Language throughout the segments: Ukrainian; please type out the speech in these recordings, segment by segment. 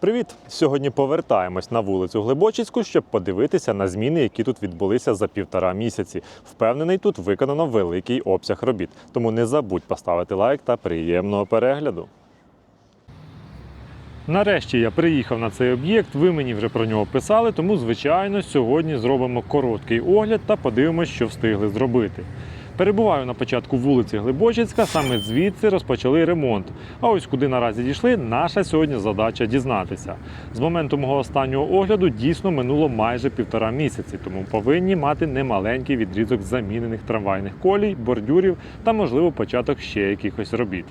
Привіт! Сьогодні повертаємось на вулицю Глибочицьку, щоб подивитися на зміни, які тут відбулися за півтора місяці. Впевнений, тут виконано великий обсяг робіт. Тому не забудь поставити лайк та приємного перегляду. Нарешті я приїхав на цей об'єкт. Ви мені вже про нього писали, тому звичайно сьогодні зробимо короткий огляд та подивимося, що встигли зробити. Перебуваю на початку вулиці Глибочицька, саме звідси розпочали ремонт. А ось куди наразі дійшли, наша сьогодні задача дізнатися. З моменту мого останнього огляду дійсно минуло майже півтора місяці, тому повинні мати немаленький відрізок замінених трамвайних колій, бордюрів та, можливо, початок ще якихось робіт.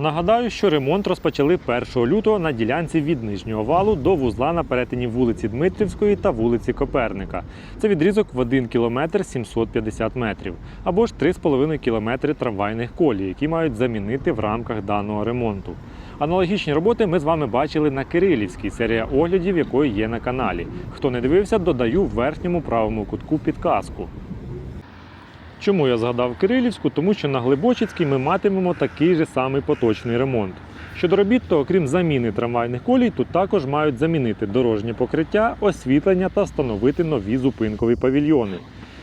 Нагадаю, що ремонт розпочали 1 лютого на ділянці від нижнього валу до вузла на перетині вулиці Дмитрівської та вулиці Коперника. Це відрізок в 1 км 750 метрів, або ж 3,5 км трамвайних колій, які мають замінити в рамках даного ремонту. Аналогічні роботи ми з вами бачили на Кирилівській, серія оглядів якої є на каналі. Хто не дивився, додаю в верхньому правому кутку підказку. Чому я згадав Кирилівську? Тому що на Глибочицькій ми матимемо такий же самий поточний ремонт. Щодо робіт, то окрім заміни трамвайних колій, тут також мають замінити дорожнє покриття, освітлення та встановити нові зупинкові павільйони.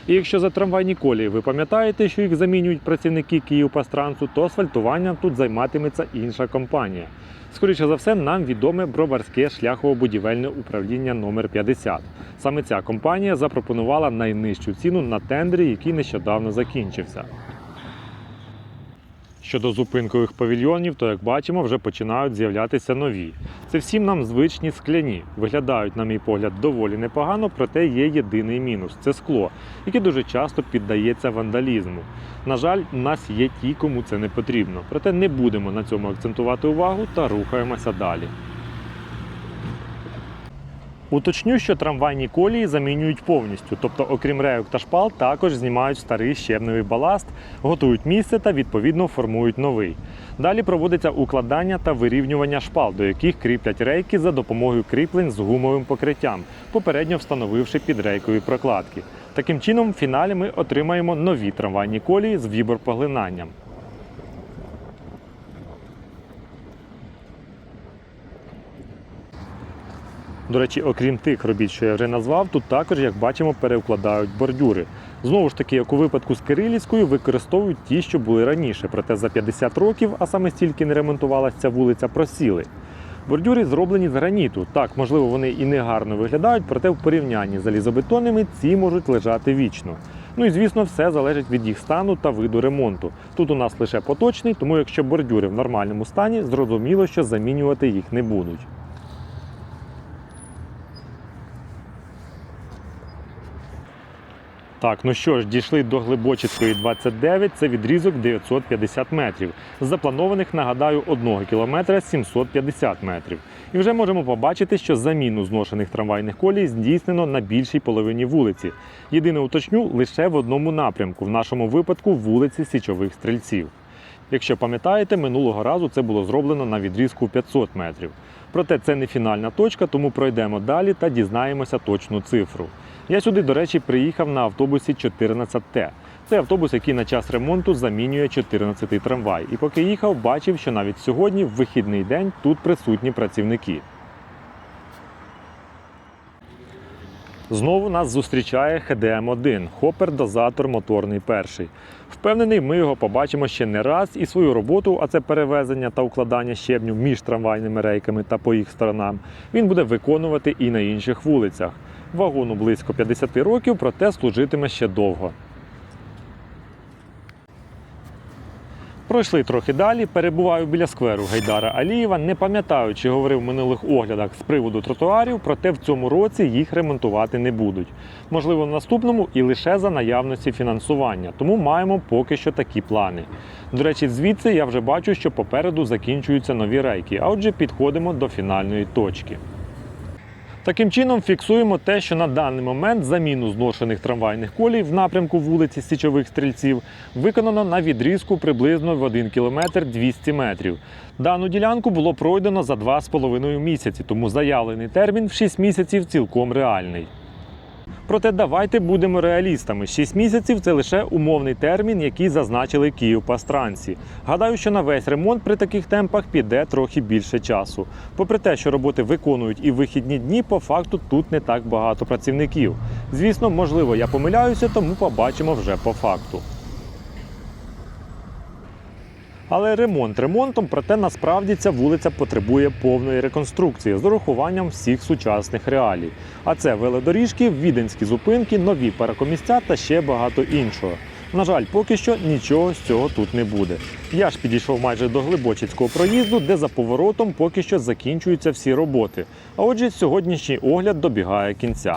І якщо за трамвайні колії ви пам'ятаєте, що їх замінюють працівники Київпастрансу, то асфальтуванням тут займатиметься інша компанія. Скоріше за все, нам відоме броварське шляхово-будівельне управління номер 50 Саме ця компанія запропонувала найнижчу ціну на тендері, який нещодавно закінчився. Щодо зупинкових павільйонів, то як бачимо, вже починають з'являтися нові. Це всім нам звичні скляні. Виглядають, на мій погляд, доволі непогано, проте є єдиний мінус це скло, яке дуже часто піддається вандалізму. На жаль, у нас є ті, кому це не потрібно. Проте не будемо на цьому акцентувати увагу та рухаємося далі. Уточню, що трамвайні колії замінюють повністю, тобто, окрім рейок та шпал, також знімають старий щебневий баласт, готують місце та відповідно формують новий. Далі проводиться укладання та вирівнювання шпал, до яких кріплять рейки за допомогою кріплень з гумовим покриттям, попередньо встановивши підрейкові прокладки. Таким чином, в фіналі ми отримаємо нові трамвайні колії з віборпоглинанням. До речі, окрім тих робіт, що я вже назвав, тут також, як бачимо, переукладають бордюри. Знову ж таки, як у випадку з Кирилівською, використовують ті, що були раніше, проте за 50 років, а саме стільки не ремонтувалася ця вулиця, просіли. Бордюри зроблені з граніту. Так, можливо, вони і не гарно виглядають, проте в порівнянні з залізобетонними ці можуть лежати вічно. Ну і звісно, все залежить від їх стану та виду ремонту. Тут у нас лише поточний, тому якщо бордюри в нормальному стані, зрозуміло, що замінювати їх не будуть. Так, ну що ж, дійшли до Глибочицької 29, це відрізок 950 метрів. З запланованих, нагадаю, 1 кілометра 750 метрів. І вже можемо побачити, що заміну зношених трамвайних колій здійснено на більшій половині вулиці. Єдине уточню лише в одному напрямку, в нашому випадку вулиці Січових Стрільців. Якщо пам'ятаєте, минулого разу це було зроблено на відрізку 500 метрів. Проте це не фінальна точка, тому пройдемо далі та дізнаємося точну цифру. Я сюди, до речі, приїхав на автобусі 14Т. Це автобус, який на час ремонту замінює 14-й трамвай. І поки їхав, бачив, що навіть сьогодні, в вихідний день, тут присутні працівники. Знову нас зустрічає ХДМ-1 хопер-дозатор моторний перший. Впевнений, ми його побачимо ще не раз і свою роботу, а це перевезення та укладання щебню між трамвайними рейками та по їх сторонам, він буде виконувати і на інших вулицях. Вагону близько 50 років, проте служитиме ще довго. Пройшли трохи далі, перебуваю біля скверу Гайдара Алієва. Не пам'ятаю, чи говорив в минулих оглядах з приводу тротуарів, проте в цьому році їх ремонтувати не будуть. Можливо, в наступному і лише за наявності фінансування, тому маємо поки що такі плани. До речі, звідси я вже бачу, що попереду закінчуються нові рейки, а отже, підходимо до фінальної точки. Таким чином фіксуємо те, що на даний момент заміну зношених трамвайних колій в напрямку вулиці Січових Стрільців виконано на відрізку приблизно в 1 км 200 метрів. Дану ділянку було пройдено за 2,5 місяці, тому заявлений термін в 6 місяців цілком реальний. Проте давайте будемо реалістами. 6 місяців це лише умовний термін, який зазначили Київпастранці. Гадаю, що на весь ремонт при таких темпах піде трохи більше часу. Попри те, що роботи виконують і вихідні дні, по факту тут не так багато працівників. Звісно, можливо, я помиляюся, тому побачимо вже по факту. Але ремонт ремонтом, проте насправді ця вулиця потребує повної реконструкції з урахуванням всіх сучасних реалій. А це велодоріжки, віденські зупинки, нові паркомісця та ще багато іншого. На жаль, поки що нічого з цього тут не буде. Я ж підійшов майже до Глибочицького проїзду, де за поворотом поки що закінчуються всі роботи. А отже, сьогоднішній огляд добігає кінця.